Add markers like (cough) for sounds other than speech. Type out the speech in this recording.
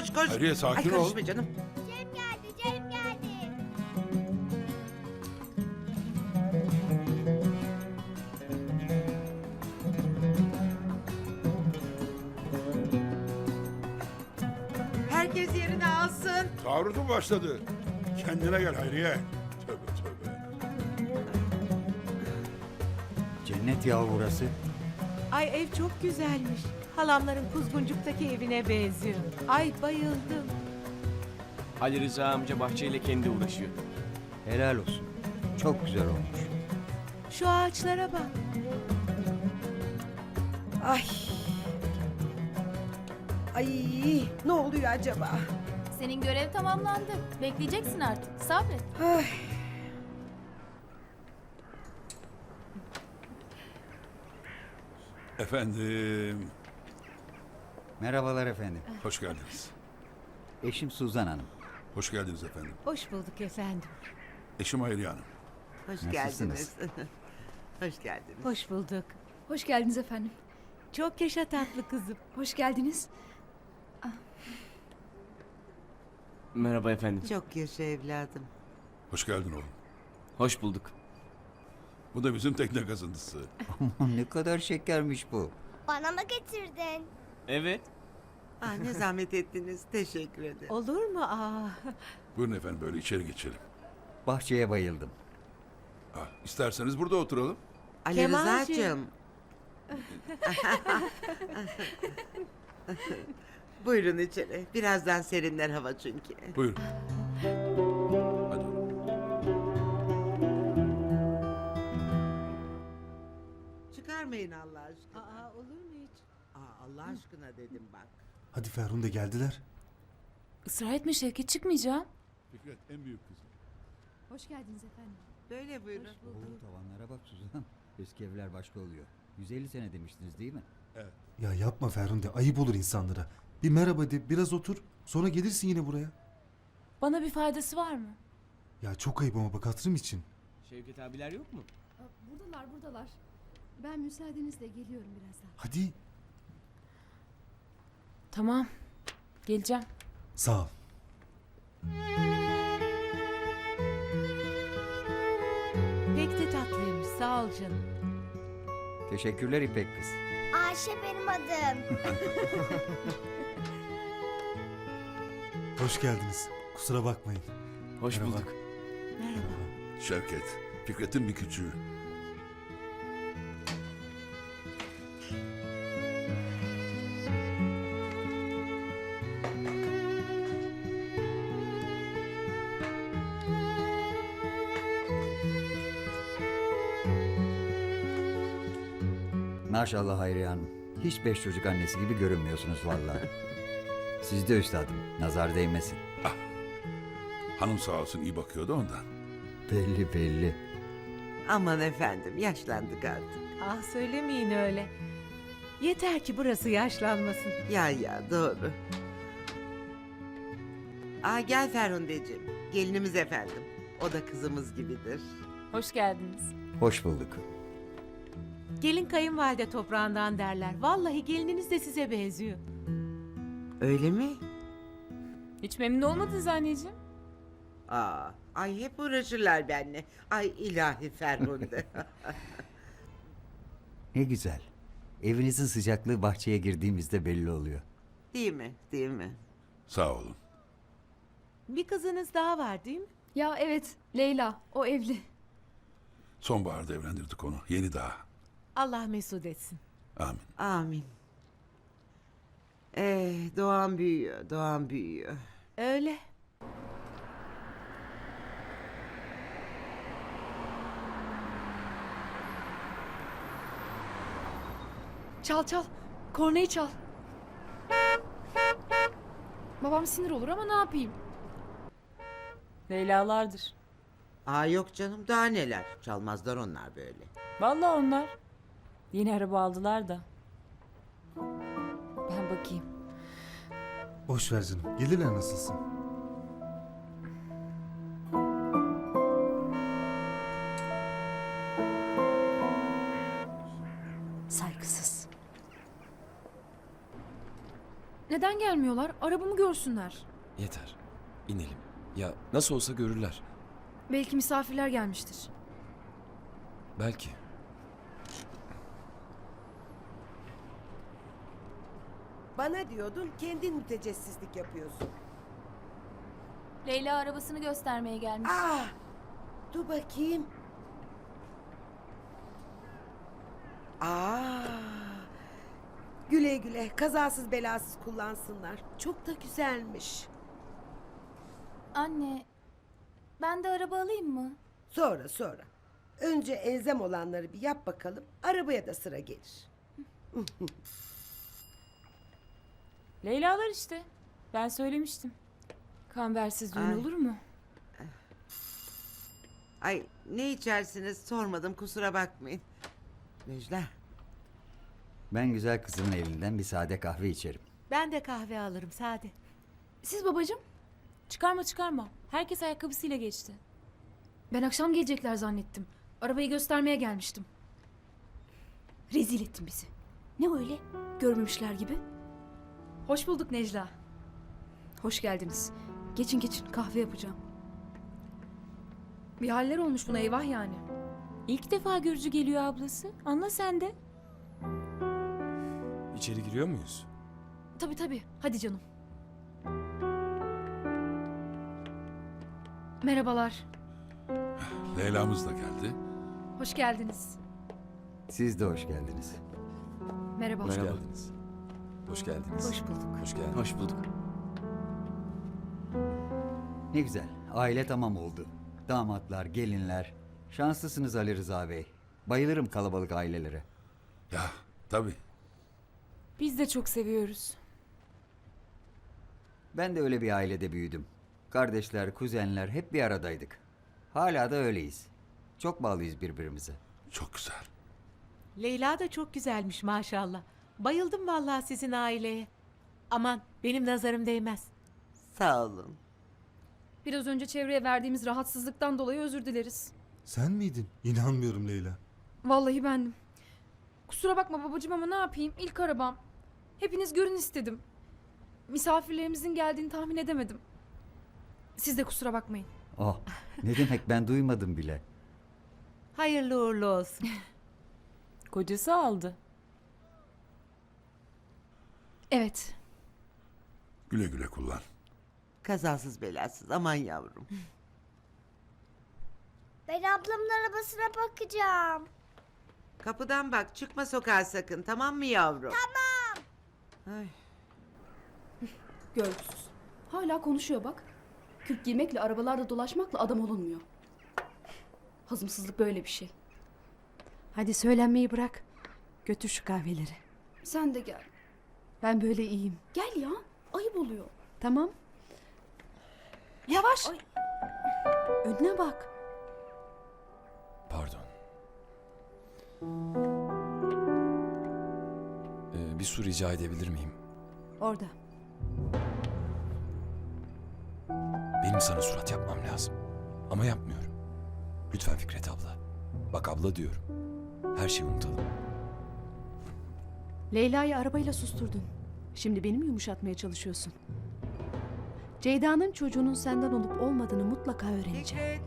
koş koş. Hayriye, sakin Ay, ol. karışma canım. Cem geldi, Cem geldi. Herkes yerini alsın. Taarruz başladı? Kendine gel Hayriye. Tövbe tövbe. Cennet ya burası. Ay ev çok güzelmiş. Halamların Kuzguncuk'taki evine benziyor. Ay bayıldım. Ali Rıza amca bahçeyle kendi uğraşıyor. Helal olsun. Çok güzel olmuş. Şu ağaçlara bak. Ay. Ay ne oluyor acaba? Senin görev tamamlandı. Bekleyeceksin artık. Sabret. Ay. Efendim, Merhabalar efendim. hoş geldiniz. Eşim Suzan Hanım. Hoş geldiniz efendim. Hoş bulduk efendim. Eşim Hayriye Hanım. Hoş Nasılsınız? geldiniz. (laughs) hoş geldiniz. Hoş bulduk. Hoş geldiniz efendim. Çok yaşa tatlı kızım. Hoş geldiniz. Merhaba efendim. Çok yaşa evladım. Hoş geldin oğlum. Hoş bulduk. Bu da bizim tekne kazıntısı. (laughs) Aman ne kadar şekermiş bu. Bana mı getirdin? Evet. Ah, ne zahmet ettiniz. Teşekkür ederim. Olur mu? Aa, Buyurun efendim böyle içeri geçelim. Bahçeye bayıldım. Ah, isterseniz burada oturalım. Ali Kemalciğim. Rıza'cığım. (laughs) Buyurun içeri. Birazdan serinler hava çünkü. Buyurun. Aşkına dedim bak. Hadi Ferhunde geldiler. Israr etme Şevket çıkmayacağım. Fikret en büyük kızım. Hoş geldiniz efendim. Böyle buyurun. Oo, tavanlara bak Suzan. Eski evler başka oluyor. 150 sene demiştiniz değil mi? Ya yapma Ferhunde ayıp olur insanlara. Bir merhaba de biraz otur sonra gelirsin yine buraya. Bana bir faydası var mı? Ya çok ayıp ama bak hatırım için. Şevket abiler yok mu? Buradalar buradalar. Ben müsaadenizle geliyorum birazdan. Hadi Tamam. Geleceğim. sağ ol. Pek de tatlıymış. Sağ ol canım. Teşekkürler İpek kız. Ayşe benim adım. (laughs) Hoş geldiniz. Kusura bakmayın. Hoş Merhaba. bulduk. Merhaba. Şevket, Fikret'in bir küçüğü. Maşallah Hayriye Hanım. Hiç beş çocuk annesi gibi görünmüyorsunuz vallahi. (laughs) Siz de üstadım. Nazar değmesin. Hanım sağ olsun iyi bakıyordu ondan. Belli belli. Aman efendim yaşlandık artık. Ah söylemeyin öyle. Yeter ki burası yaşlanmasın. Ya ya doğru. Aa gel Ferhundeciğim. Gelinimiz efendim. O da kızımız gibidir. Hoş geldiniz. Hoş bulduk. Gelin kayınvalide toprağından derler. Vallahi gelininiz de size benziyor. Öyle mi? Hiç memnun olmadınız anneciğim. Aa, ay hep uğraşırlar benimle. Ay ilahi Ferhunde. (laughs) Ne güzel. Evinizin sıcaklığı bahçeye girdiğimizde belli oluyor. değil mi? Değil mi? Sağ olun. Bir kızınız daha var değil mi? Ya evet Leyla o evli. Sonbaharda evlendirdik onu. Yeni daha. Allah mesut etsin. Amin. Amin. Ee, Doğan büyüyor, Doğan büyüyor. Öyle. Çal çal. Korneyi çal. Babam sinir olur ama ne yapayım? Leyla'lardır. Aa yok canım daha neler. Çalmazlar onlar böyle. Vallahi onlar. Yeni araba aldılar da. Ben bakayım. Boş ver canım. Gelirler nasılsın. Saygısız. Neden gelmiyorlar? Arabamı görsünler. Yeter. İnelim. Ya nasıl olsa görürler. Belki misafirler gelmiştir. Belki. Bana diyordun kendin mütecessislik yapıyorsun. Leyla arabasını göstermeye gelmiş. Aa, dur bakayım. Aa, güle güle kazasız belasız kullansınlar. Çok da güzelmiş. Anne, ben de araba alayım mı? Sonra sonra. Önce elzem olanları bir yap bakalım. Arabaya da sıra gelir. (laughs) Leyla'lar işte. Ben söylemiştim. Kambersiz düğün Ay. olur mu? Ay ne içersiniz sormadım kusura bakmayın. Necla. Ben güzel kızımın elinden bir sade kahve içerim. Ben de kahve alırım sade. Siz babacığım? Çıkarma çıkarma. Herkes ayakkabısıyla geçti. Ben akşam gelecekler zannettim. Arabayı göstermeye gelmiştim. Rezil ettin bizi. Ne öyle? Görmemişler gibi. Hoş bulduk Necla. Hoş geldiniz. Geçin geçin kahve yapacağım. Bir haller olmuş buna eyvah yani. İlk defa görücü geliyor ablası. Anla sen de. İçeri giriyor muyuz? Tabii tabii. Hadi canım. Merhabalar. Leyla'mız da geldi. Hoş geldiniz. Siz de hoş geldiniz. Merhaba. Hoş geldiniz. Hoş geldiniz. Hoş bulduk. Hoş geldiniz. Hoş bulduk. Ne güzel. Aile tamam oldu. Damatlar, gelinler. Şanslısınız Ali Rıza Bey. Bayılırım kalabalık ailelere. Ya tabii. Biz de çok seviyoruz. Ben de öyle bir ailede büyüdüm. Kardeşler, kuzenler hep bir aradaydık. Hala da öyleyiz. Çok bağlıyız birbirimize. Çok güzel. Leyla da çok güzelmiş maşallah. Bayıldım vallahi sizin aileye. Aman benim nazarım değmez. Sağ olun. Biraz önce çevreye verdiğimiz rahatsızlıktan dolayı özür dileriz. Sen miydin? İnanmıyorum Leyla. Vallahi bendim. Kusura bakma babacığım ama ne yapayım? İlk arabam. Hepiniz görün istedim. Misafirlerimizin geldiğini tahmin edemedim. Siz de kusura bakmayın. Oh, ne demek ben duymadım bile. Hayırlı uğurlu olsun. (laughs) Kocası aldı. Evet. Güle güle kullan. Kazasız belasız aman yavrum. Ben ablamın arabasına bakacağım. Kapıdan bak çıkma sokağa sakın tamam mı yavrum? Tamam. Ay. (laughs) Görgüsüz. Hala konuşuyor bak. Kürk giymekle arabalarda dolaşmakla adam olunmuyor. Hazımsızlık böyle bir şey. Hadi söylenmeyi bırak. Götür şu kahveleri. Sen de gel. Ben böyle iyiyim. Gel ya. Ayıp oluyor. Tamam. Yavaş. Önüne bak. Pardon. Ee, bir su rica edebilir miyim? Orada. Benim sana surat yapmam lazım. Ama yapmıyorum. Lütfen Fikret abla. Bak abla diyorum. Her şeyi unutalım. Leyla'yı arabayla susturdun. Şimdi beni mi yumuşatmaya çalışıyorsun? Ceyda'nın çocuğunun senden olup olmadığını mutlaka öğreneceğim.